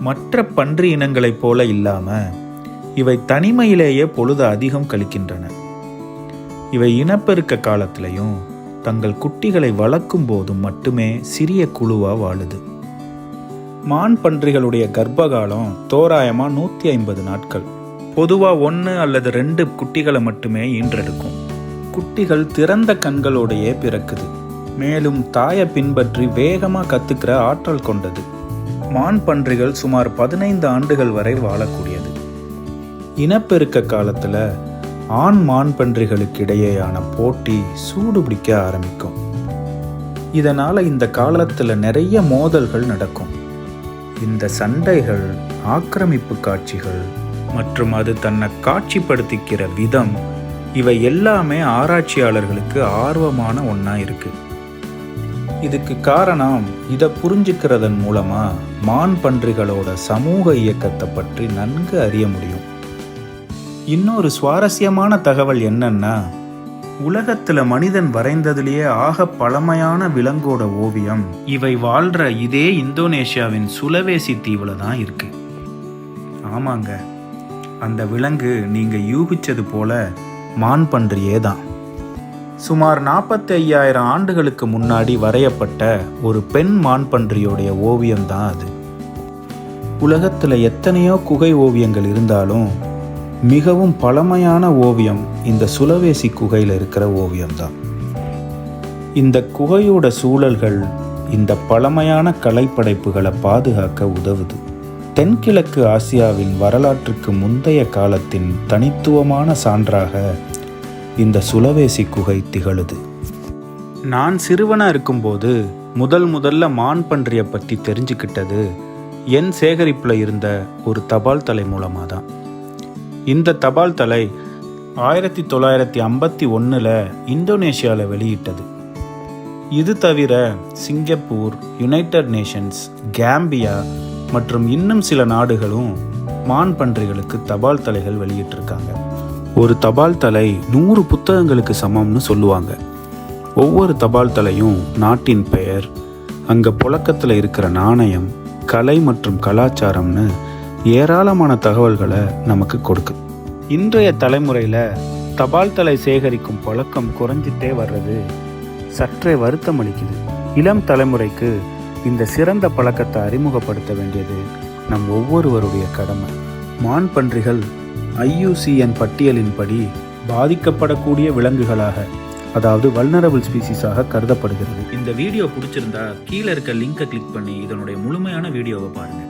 மற்ற பன்றி இனங்களைப் போல இல்லாமல் இவை தனிமையிலேயே பொழுது அதிகம் கழிக்கின்றன. இவை இனப்பெருக்க காலத்திலையும் தங்கள் குட்டிகளை வளர்க்கும் போதும் மட்டுமே சிறிய குழுவாக வாழுது. மான் பன்றிகளுடைய கர்ப்பகாலம் தோராயமாக நூற்றி ஐம்பது நாட்கள். பொதுவாக ஒன்று அல்லது ரெண்டு குட்டிகளை மட்டுமே ஈன்றெடுக்கும். குட்டிகள் திறந்த கண்களோடையே பிறக்குது. மேலும் தாயை பின்பற்றி வேகமாக கற்றுக்கிற ஆற்றல் கொண்டது. மான் பன்றிகள் சுமார் பதினைந்து ஆண்டுகள் வரை வாழக்கூடியது. இனப்பெருக்க காலத்தில் ஆண் மான் பன்றிகளுக்கு இடையேயான போட்டி சூடு பிடிக்க ஆரம்பிக்கும். இதனால் இந்த காலத்தில் நிறைய மோதல்கள் நடக்கும். இந்த சண்டைகள் ஆக்கிரமிப்பு காட்சிகள் மற்றும் அது தன்னை காட்சிப்படுத்திக்கிற விதம் இவை எல்லாமே ஆராய்ச்சியாளர்களுக்கு ஆர்வமான ஒன்றா இருக்குது இதுக்கு காரணம் இதை புரிஞ்சுக்கிறதன் மூலமா மான் பன்றிகளோட சமூக இயக்கத்தை பற்றி நன்கு அறிய முடியும். இன்னொரு சுவாரஸ்யமான தகவல் என்னன்னா உலகத்துல மனிதன் வரைந்ததிலேயே ஆக பழமையான விலங்கோட ஓவியம் இவை வாழ்ற இதே இந்தோனேஷியாவின் சுலவேசி தீவுல தான் இருக்கு. ஆமாங்க அந்த விலங்கு நீங்க யூகிச்சது போல மான் பன்றியே தான் சுமார் நாற்பத்தி ஐயாயிரம் ஆண்டுகளுக்கு முன்னாடி வரையப்பட்ட ஒரு பெண் மான் பன்றியோடைய அது. உலகத்தில் எத்தனையோ குகை ஓவியங்கள் இருந்தாலும் மிகவும் பழமையான ஓவியம் இந்த சுலவேசி குகையில் இருக்கிற ஓவியம்தான். இந்த குகையோட சூழல்கள் இந்த பழமையான கலைப்படைப்புகளை பாதுகாக்க உதவுது. தென்கிழக்கு ஆசியாவின் வரலாற்றுக்கு முந்தைய காலத்தின் தனித்துவமான சான்றாக இந்த சுலவேசி குகை திகழுது. நான் சிறுவனாக இருக்கும்போது முதல் முதல்ல மான் பன்றியை பற்றி தெரிஞ்சுக்கிட்டது என் சேகரிப்பில் இருந்த ஒரு தபால் தலை மூலமாக தான் இந்த தபால் தலை ஆயிரத்தி தொள்ளாயிரத்தி ஐம்பத்தி ஒன்றில் இந்தோனேஷியாவில் வெளியிட்டது. இது தவிர சிங்கப்பூர் யுனைடெட் நேஷன்ஸ் கேம்பியா மற்றும் இன்னும் சில நாடுகளும் மான் பன்றிகளுக்கு தபால் தலைகள் வெளியிட்டிருக்காங்க. ஒரு தபால் தலை நூறு புத்தகங்களுக்கு சமம்னு சொல்லுவாங்க. ஒவ்வொரு தபால் தலையும் நாட்டின் பெயர் அங்கே புழக்கத்தில் இருக்கிற நாணயம் கலை மற்றும் கலாச்சாரம்னு ஏராளமான தகவல்களை நமக்கு கொடுக்கு. இன்றைய தலைமுறையில் தபால் தலை சேகரிக்கும் பழக்கம் குறைஞ்சிட்டே வர்றது சற்றே வருத்தம் அளிக்குது. இளம் தலைமுறைக்கு இந்த சிறந்த பழக்கத்தை அறிமுகப்படுத்த வேண்டியது நம் ஒவ்வொருவருடைய கடமை. மான் பன்றிகள் ஐயூசிஎன் பட்டியலின்படி பாதிக்கப்படக்கூடிய விலங்குகளாக அதாவது வல்னரபிள் ஸ்பீசிஸாக கருதப்படுகிறது. இந்த வீடியோ பிடிச்சிருந்தா கீழே இருக்க லிங்கை கிளிக் பண்ணி இதனுடைய முழுமையான வீடியோவை பாருங்கள்